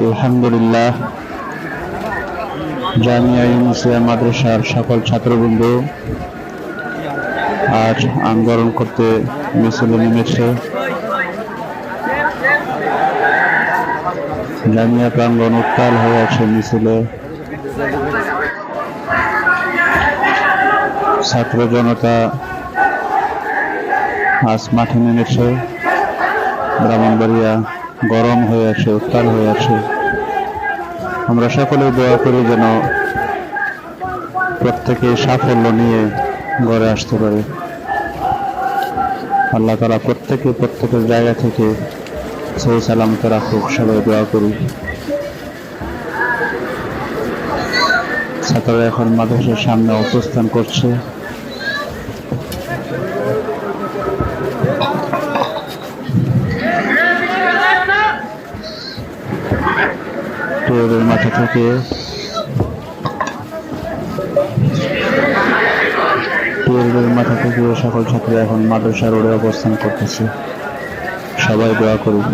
আলহামদুলিল্লাহ। জামিয়া ইউনিসিয়া মাদ্রাসার সকল ছাত্রবৃন্দ আজ আন্দোলন করতে মিছিলে নেমেছে। জামিয়া প্রাঙ্গন উত্তাল হয়ে আছে মিছিলে ছাত্র জনতা আজ মাঠে নেমেছে। ব্রাহ্মণবাড়িয়া গরম হয়ে আছে, উত্তাল হয়ে আছে। আমরা সকলে দোয়া করি যেন প্রত্যেকে সাফল্য নিয়ে ঘরে আসতে পারে। আল্লাহ তালা প্রত্যেকে প্রত্যেকের জায়গা থেকে সেই সালামতে রাখুক, সবাই দোয়া করি। ছাত্ররা এখন মাদ্রাসার সামনে অবস্থান করছে। টুয়েলের মাথা থেকে। মাথা থেকে সকল ছাত্রী এখন মাদ্রাসা রোডে অবস্থান করতেছে। সবাই দোয়া করুন।